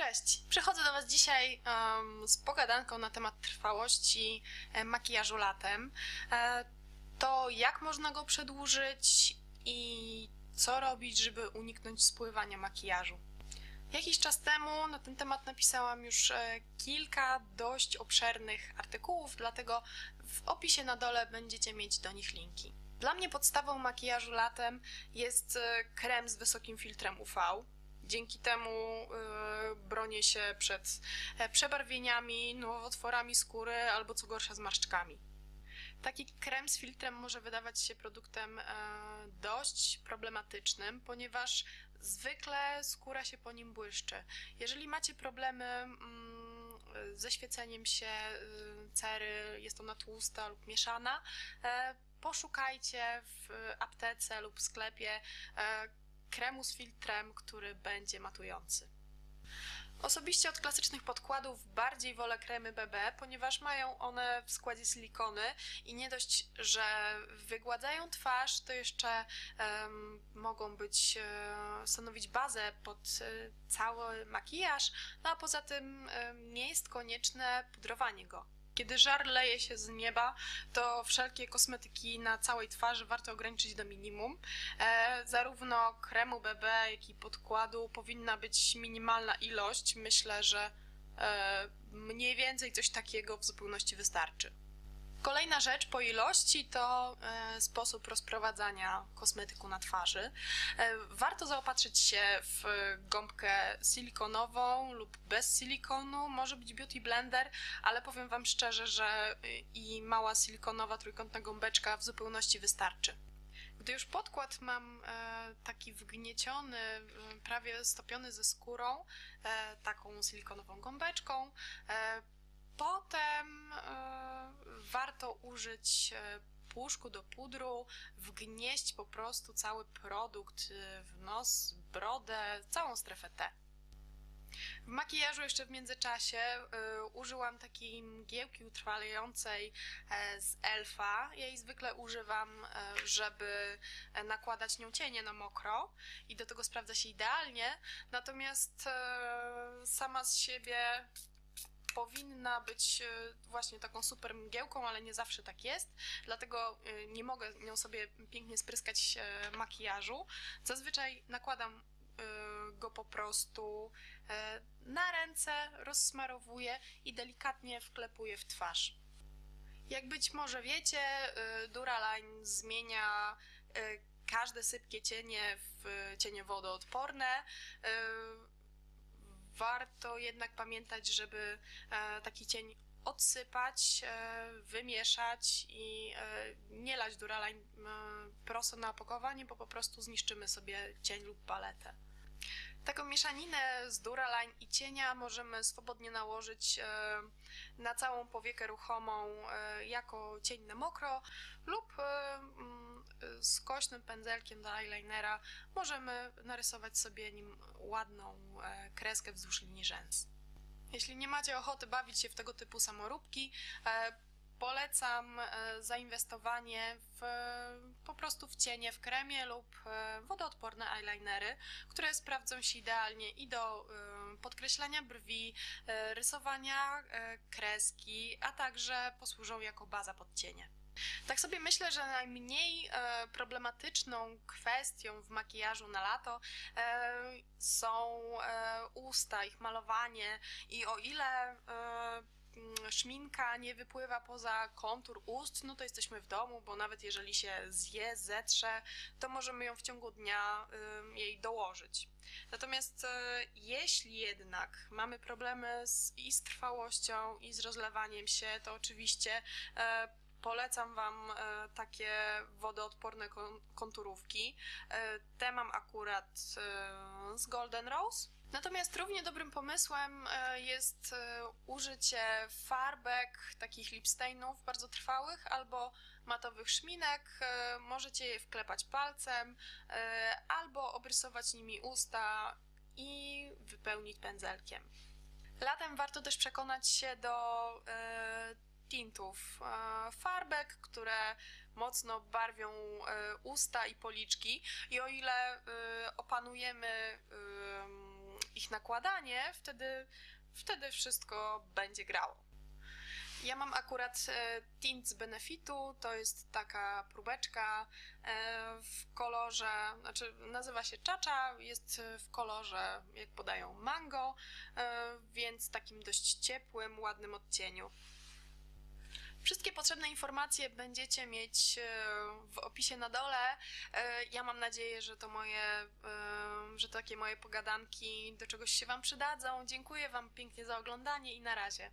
Cześć! Przychodzę do Was dzisiaj um, z pogadanką na temat trwałości e, makijażu latem. E, to jak można go przedłużyć i co robić, żeby uniknąć spływania makijażu. Jakiś czas temu na ten temat napisałam już e, kilka dość obszernych artykułów, dlatego w opisie na dole będziecie mieć do nich linki. Dla mnie podstawą makijażu latem jest e, krem z wysokim filtrem UV. Dzięki temu y, bronię się przed e, przebarwieniami, nowotworami skóry albo co gorsza zmarszczkami. Taki krem z filtrem może wydawać się produktem e, dość problematycznym, ponieważ zwykle skóra się po nim błyszczy. Jeżeli macie problemy mm, ze świeceniem się y, cery, jest ona tłusta lub mieszana, e, poszukajcie w aptece lub sklepie kremu z filtrem, który będzie matujący. Osobiście od klasycznych podkładów bardziej wolę kremy BB, ponieważ mają one w składzie silikony i nie dość, że wygładzają twarz, to jeszcze um, mogą być, um, stanowić bazę pod um, cały makijaż, no a poza tym nie jest konieczne pudrowanie go. Kiedy żar leje się z nieba, to wszelkie kosmetyki na całej twarzy warto ograniczyć do minimum. E, zarówno kremu BB, jak i podkładu powinna być minimalna ilość. Myślę, że e, mniej więcej coś takiego w zupełności wystarczy. Kolejna rzecz po ilości to e, sposób rozprowadzania kosmetyku na twarzy. E, warto zaopatrzyć się w gąbkę silikonową lub bez silikonu, może być beauty blender, ale powiem Wam szczerze, że i mała silikonowa trójkątna gąbeczka w zupełności wystarczy. Gdy już podkład mam e, taki wgnieciony, prawie stopiony ze skórą, taką silikonową gąbeczką, Potem warto użyć e, puszku do pudru, wgnieść po prostu cały produkt e, w nos, brodę, całą strefę T. W makijażu jeszcze w międzyczasie y, użyłam takiej mgiełki utrwalającej y, z Elfa. Ja jej zwykle używam, y, żeby nakładać nią cienie na mokro i do tego sprawdza się idealnie. Natomiast sama z siebie powinna być e, właśnie taką super mgiełką, ale nie zawsze tak jest, dlatego e, nie mogę nią sobie pięknie spryskać e, makijażu. Zazwyczaj nakładam go po prostu na ręce, rozsmarowuję i delikatnie wklepuję w twarz. Jak być może wiecie, Duraline zmienia każde sypkie cienie w cienie wodoodporne warto jednak pamiętać, żeby e, taki cień odsypać, e, wymieszać i e, nie lać Duraline prosto na opakowanie, bo po prostu zniszczymy sobie cień lub paletę. Taką mieszaninę z Duraline i cienia możemy swobodnie nałożyć e, na całą powiekę ruchomą e, jako cień na mokro lub e, mm, z kośnym pędzelkiem do eyelinera możemy narysować sobie nim ładną kreskę wzdłuż linii rzęs. Jeśli nie macie ochoty bawić się w tego typu samoróbki, polecam e, zainwestowanie w, po prostu w cienie w kremie lub e, wodoodporne eyelinery, które sprawdzą się idealnie i do e, podkreślania brwi, rysowania kreski, a także posłużą jako baza pod cienie. Tak sobie myślę, że najmniej problematyczną kwestią w makijażu na lato są usta, ich malowanie i o ile szminka nie wypływa poza kontur ust, no to jesteśmy w domu, bo nawet jeżeli się zje, zetrze, to możemy ją w ciągu dnia jej dołożyć. Natomiast e, jeśli jednak mamy problemy z, i z trwałością, i z rozlewaniem się, to oczywiście e, polecam Wam e, takie wodoodporne konturówki. Te mam akurat z Golden Rose Natomiast równie dobrym pomysłem e, jest e, użycie farbek, takich lipstainów bardzo trwałych albo matowych szminek. E, możecie je wklepać palcem albo obrysować nimi usta i wypełnić pędzelkiem. Latem warto też przekonać się do tintów, farbek, które mocno barwią usta i policzki i o ile opanujemy ich nakładanie, wtedy, wtedy wszystko będzie grało. Ja mam akurat e, tint z Benefitu, to jest taka próbeczka e, w kolorze, znaczy nazywa się Czacza, jest w kolorze, jak podają, mango, e, więc takim dość ciepłym, ładnym odcieniu. Wszystkie potrzebne informacje będziecie mieć e, w opisie na dole. E, Ja mam nadzieję, że to moje, e, że takie moje pogadanki do czegoś się Wam przydadzą. Dziękuję Wam pięknie za oglądanie i na razie.